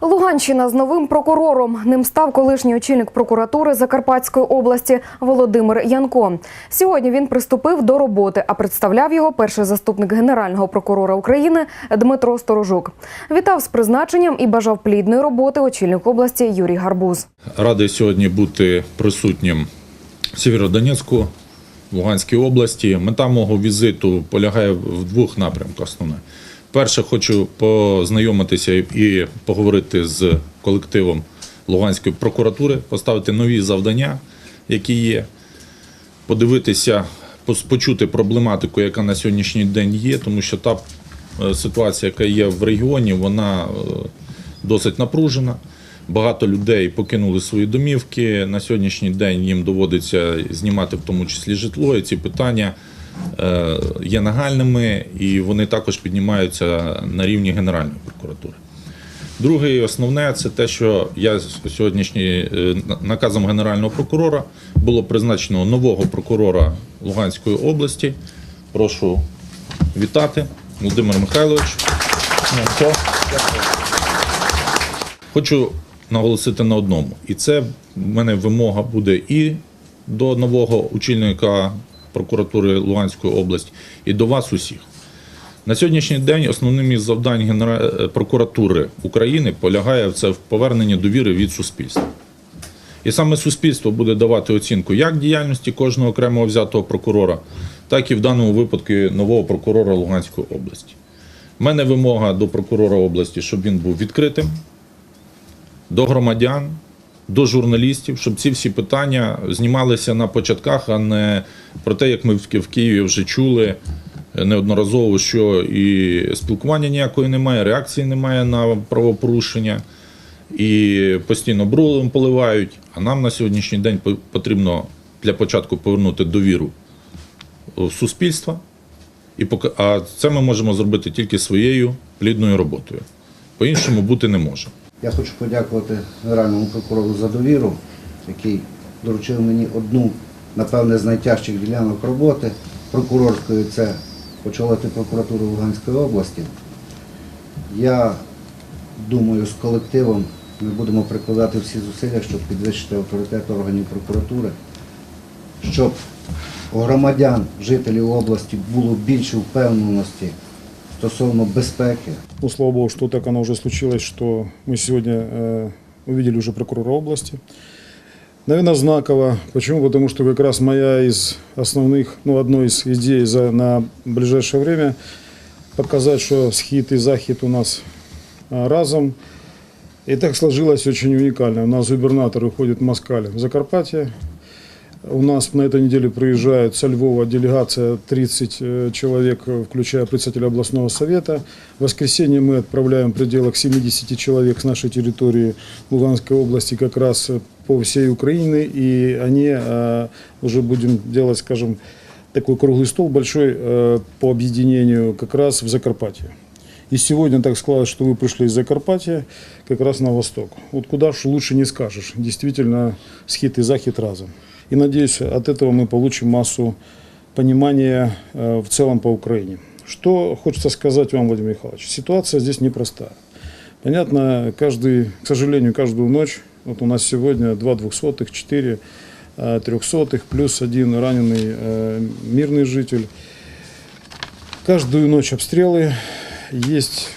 Луганщина з новим прокурором. Ним став колишній очільник прокуратури Закарпатської області Володимир Янко. Сьогодні він приступив до роботи, а представляв його перший заступник генерального прокурора України Дмитро Сторожук. Вітав з призначенням і бажав плідної роботи очільник області Юрій Гарбуз. Радий сьогодні бути присутнім в Сєвєродонецьку, Луганській області. Мета мого візиту полягає в двох напрямках. Основне. Перше, хочу познайомитися і поговорити з колективом Луганської прокуратури, поставити нові завдання, які є, подивитися, почути проблематику, яка на сьогоднішній день є, тому що та е, ситуація, яка є в регіоні, вона е, досить напружена. Багато людей покинули свої домівки. На сьогоднішній день їм доводиться знімати в тому числі житло. І ці питання є нагальними і вони також піднімаються на рівні Генеральної прокуратури. Друге і основне це те, що я сьогоднішній е, наказом Генерального прокурора було призначено нового прокурора Луганської області. Прошу вітати, Володимир Михайлович. Хочу наголосити на одному, і це в мене вимога буде і до нового очільника прокуратури Луганської області, і до вас усіх. На сьогоднішній день основним із завдань Генера- е, прокуратури України полягає в це в поверненні довіри від суспільства. І саме суспільство буде давати оцінку як діяльності кожного окремого взятого прокурора, так і в даному випадку нового прокурора Луганської області. У мене вимога до прокурора області, щоб він був відкритим, до громадян, до журналістів, щоб ці всі питання знімалися на початках, а не про те, як ми в Києві вже чули неодноразово, що і спілкування ніякої немає, реакції немає на правопорушення, і постійно брудом поливають. А нам на сьогоднішній день потрібно для початку повернути довіру в суспільство. І а це ми можемо зробити тільки своєю плідною роботою. По-іншому бути не може. Я хочу подякувати Генеральному прокурору за довіру, який доручив мені одну, напевне, з найтяжчих ділянок роботи прокурорської це очолити прокуратуру Луганської області. Я думаю, з колективом ми будемо прикладати всі зусилля, щоб підвищити авторитет органів прокуратури, щоб громадян, жителів області було більше впевненості стосовно безпеки, Ну, слава богу, что так оно уже случилось, что мы сегодня э, увидели уже прокурора области. Наверное, знаково. Почему? Потому что как раз моя из основных, ну, одной из идей за, на ближайшее время показать, что схит и захит у нас а, разом. И так сложилось очень уникально. У нас губернатор уходит в Москаль в Закарпатье. У нас на этой неделе приезжает со Львова делегация 30 э, человек, э, включая председателя областного совета. В воскресенье мы отправляем в пределах 70 человек с нашей территории Луганской области как раз э, по всей Украине. И они уже будем делать, скажем, такой круглый стол большой по объединению как раз в Закарпатье. И сегодня так складывается, что вы пришли из Закарпатья как раз на восток. Вот куда ж лучше не скажешь. Действительно, схит и захит разом. И надеюсь, от этого мы получим массу понимания э, в целом по Украине. Что хочется сказать вам, Владимир Михайлович? Ситуация здесь непростая. Понятно, каждый, к сожалению, каждую ночь, вот у нас сегодня два двухсотых, четыре э, трехсотых, плюс один раненый э, мирный житель. Каждую ночь обстрелы. Есть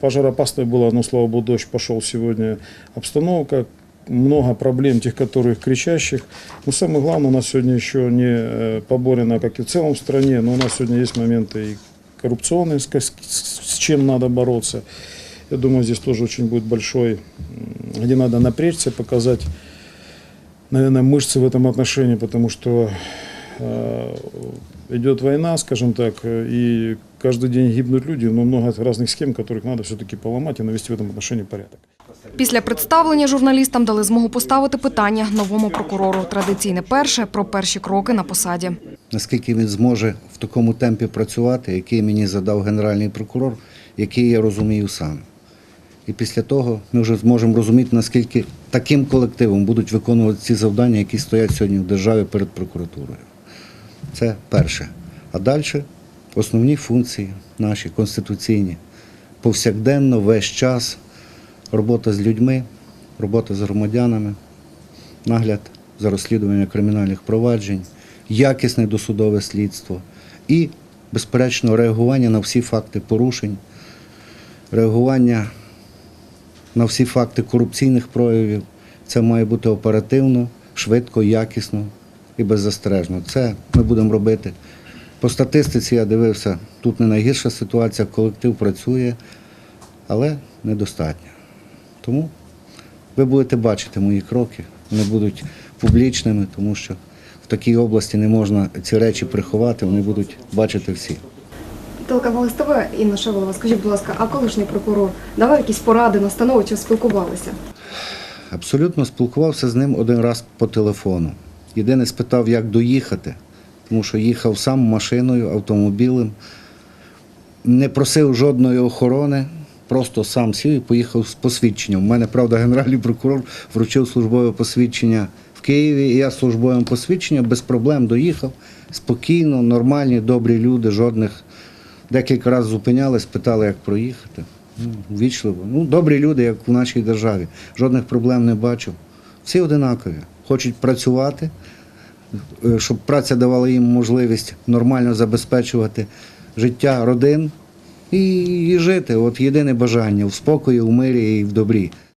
пожароопасная была, но, слава богу, дождь пошел сегодня. Обстановка, много проблем, тех, которых кричащих. Но самое главное, у нас сегодня еще не э, поборено, как и в целом в стране, но у нас сегодня есть моменты и коррупционные, с, чем надо бороться. Я думаю, здесь тоже очень будет большой, где надо напрячься, показать, наверное, мышцы в этом отношении, потому что э, идет война, скажем так, и каждый день гибнут люди, но много разных схем, которых надо все-таки поломать и навести в этом отношении порядок. Після представлення журналістам дали змогу поставити питання новому прокурору. Традиційне перше про перші кроки на посаді. наскільки він зможе в такому темпі працювати, який мені задав генеральний прокурор, який я розумію сам. І після того ми вже зможемо розуміти, наскільки таким колективом будуть виконувати ці завдання, які стоять сьогодні в державі перед прокуратурою. Це перше. А далі основні функції наші конституційні. Повсякденно, весь час робота з людьми, робота з громадянами, нагляд за розслідування кримінальних проваджень, якісне досудове слідство і, безперечно, реагування на всі факти порушень, реагування на всі факти корупційних проявів. Це має бути оперативно, швидко, якісно і беззастережно. Це ми будемо робити. По статистиці я дивився, тут не найгірша ситуація, колектив працює, але недостатньо. Тому ви будете бачити мої кроки, вони будуть публічними, тому що в такій області не можна ці речі приховати, вони будуть бачити всі. Телеканал СТВ, Інна Шевелова, скажіть, будь ласка, а колишній прокурор давав якісь поради, настанови чи спілкувалися? Абсолютно спілкувався з ним один раз по телефону. Єдине спитав, як доїхати, тому що їхав сам машиною, автомобілем, не просив жодної охорони, просто сам сів і поїхав з посвідченням. У мене, правда, генеральний прокурор вручив службове посвідчення в Києві, і я з службовим посвідченням без проблем доїхав. Спокійно, нормальні, добрі люди, жодних. Декілька разів зупинялись, питали, як проїхати. Ну, Вічливо. Ну, добрі люди, як в нашій державі. Жодних проблем не бачу. Всі одинакові. Хочуть працювати, е, щоб праця давала їм можливість нормально забезпечувати життя родин і, і жити. От єдине бажання в спокої, в мирі і в добрі.